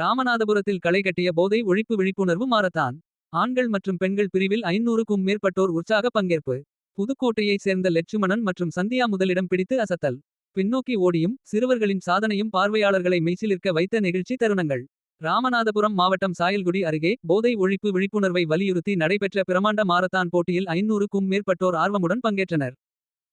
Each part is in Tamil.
ராமநாதபுரத்தில் களை கட்டிய போதை ஒழிப்பு விழிப்புணர்வு மாரத்தான். ஆண்கள் மற்றும் பெண்கள் பிரிவில் ஐநூறுக்கும் மேற்பட்டோர் உற்சாக பங்கேற்பு. புதுக்கோட்டையைச் சேர்ந்த லட்சுமணன் மற்றும் சந்தியா முதலிடம் பிடித்து அசத்தல். பின்னோக்கி ஓடியும் சிறுவர்களின் சாதனையும் பார்வையாளர்களை மெய்சிலிருக்க வைத்த நிகழ்ச்சி தருணங்கள். ராமநாதபுரம் மாவட்டம் சாயல்குடி அருகே போதை ஒழிப்பு விழிப்புணர்வை வலியுறுத்தி நடைபெற்ற பிரமாண்ட மாரத்தான் போட்டியில் ஐநூறுக்கும் மேற்பட்டோர் ஆர்வமுடன் பங்கேற்றனர்.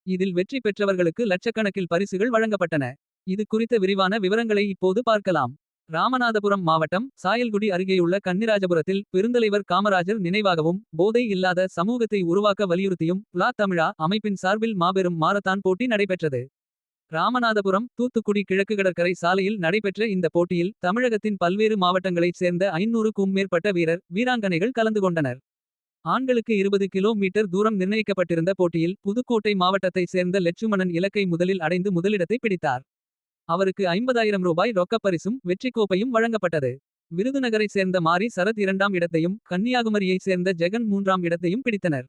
இதில் வெற்றி பெற்றவர்களுக்கு லட்சக்கணக்கில் பரிசுகள் வழங்கப்பட்டன. இது குறித்த விரிவான விவரங்களை இப்போது பார்க்கலாம். ராமநாதபுரம் மாவட்டம் சாயல்குடி அருகேயுள்ள கன்னிராஜபுரத்தில் பெருந்தலைவர் காமராஜர் நினைவாகவும் போதை இல்லாத சமூகத்தை உருவாக்க வலியுறுத்தியும் பிளா தமிழா அமைப்பின் சார்பில் மாபெரும் மாரத்தான் போட்டி நடைபெற்றது. ராமநாதபுரம் தூத்துக்குடி கிழக்கு கடற்கரை சாலையில் நடைபெற்ற இந்த போட்டியில் தமிழகத்தின் பல்வேறு மாவட்டங்களைச் சேர்ந்த ஐநூறுக்கும் மேற்பட்ட வீரர் வீராங்கனைகள் கலந்து கொண்டனர். ஆண்களுக்கு இருபது கிலோமீட்டர் தூரம் நிர்ணயிக்கப்பட்டிருந்த போட்டியில் புதுக்கோட்டை மாவட்டத்தைச் சேர்ந்த லட்சுமணன் இலக்கை முதலில் அடைந்து முதலிடத்தை பிடித்தார். அவருக்கு ஐம்பதாயிரம் ரூபாய் ரொக்கப் பரிசும் வெற்றி கோப்பையும் வழங்கப்பட்டது. விருதுநகரைச் சேர்ந்த மாரி சரத் இரண்டாம் இடத்தையும் கன்னியாகுமரியைச் சேர்ந்த ஜெகன் மூன்றாம் இடத்தையும் பிடித்தனர்.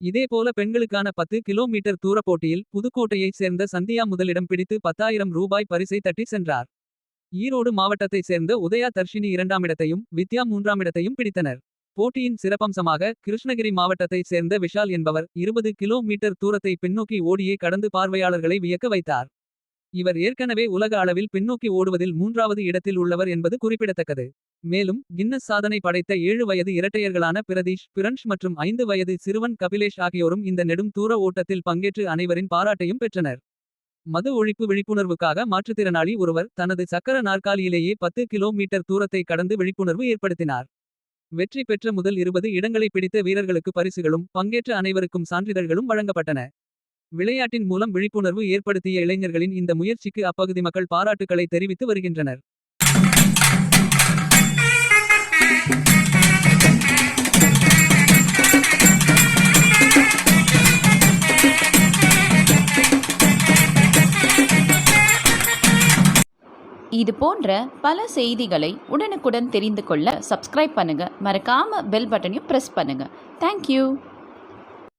இதேபோல பெண்களுக்கான பத்து கிலோமீட்டர் தூர போட்டியில் புதுக்கோட்டையைச் சேர்ந்த சந்தியா முதலிடம் பிடித்து பத்தாயிரம் ரூபாய் பரிசை தட்டி சென்றார். ஈரோடு மாவட்டத்தைச் சேர்ந்த உதயா தர்ஷினி இரண்டாம் இடத்தையும் வித்யா மூன்றாம் இடத்தையும் பிடித்தனர். போட்டியின் சிறப்பம்சமாக கிருஷ்ணகிரி மாவட்டத்தைச் சேர்ந்த விஷால் என்பவர் இருபது கிலோமீட்டர் தூரத்தை பின்னோக்கி ஓடியே கடந்து பார்வையாளர்களை வியக்க வைத்தார். இவர் ஏற்கனவே உலக அளவில் பின்னோக்கி ஓடுவதில் மூன்றாவது இடத்தில் உள்ளவர் என்பது குறிப்பிடத்தக்கது. மேலும் கின்னஸ் சாதனை படைத்த ஏழு வயது இரட்டையர்களான பிரதீஷ் பிரன்ஷ் மற்றும் ஐந்து வயது சிறுவன் கபிலேஷ் ஆகியோரும் இந்த நெடும் தூர ஓட்டத்தில் பங்கேற்று அனைவரின் பாராட்டையும் பெற்றனர். மது ஒழிப்பு விழிப்புணர்வுக்காக மாற்றுத்திறனாளி ஒருவர் தனது சக்கர நாற்காலியிலேயே பத்து கிலோமீட்டர் தூரத்தை கடந்து விழிப்புணர்வு ஏற்படுத்தினார். வெற்றி பெற்ற முதல் இருபது இடங்களை பிடித்த வீரர்களுக்கு பரிசுகளும் பங்கேற்ற அனைவருக்கும் சான்றிதழ்களும் வழங்கப்பட்டன. விளையாட்டின் மூலம் விழிப்புணர்வு ஏற்படுத்திய இளைஞர்களின் இந்த முயற்சிக்கு அப்பகுதி மக்கள் பாராட்டுக்களை தெரிவித்து வருகின்றனர். இது போன்ற பல செய்திகளை உடனுக்குடன் தெரிந்து கொள்ள சப்ஸ்கிரைப் பண்ணுங்க. மறக்காம பெல் பட்டனையும் ப்ரெஸ் பண்ணுங்க. தேங்க்யூ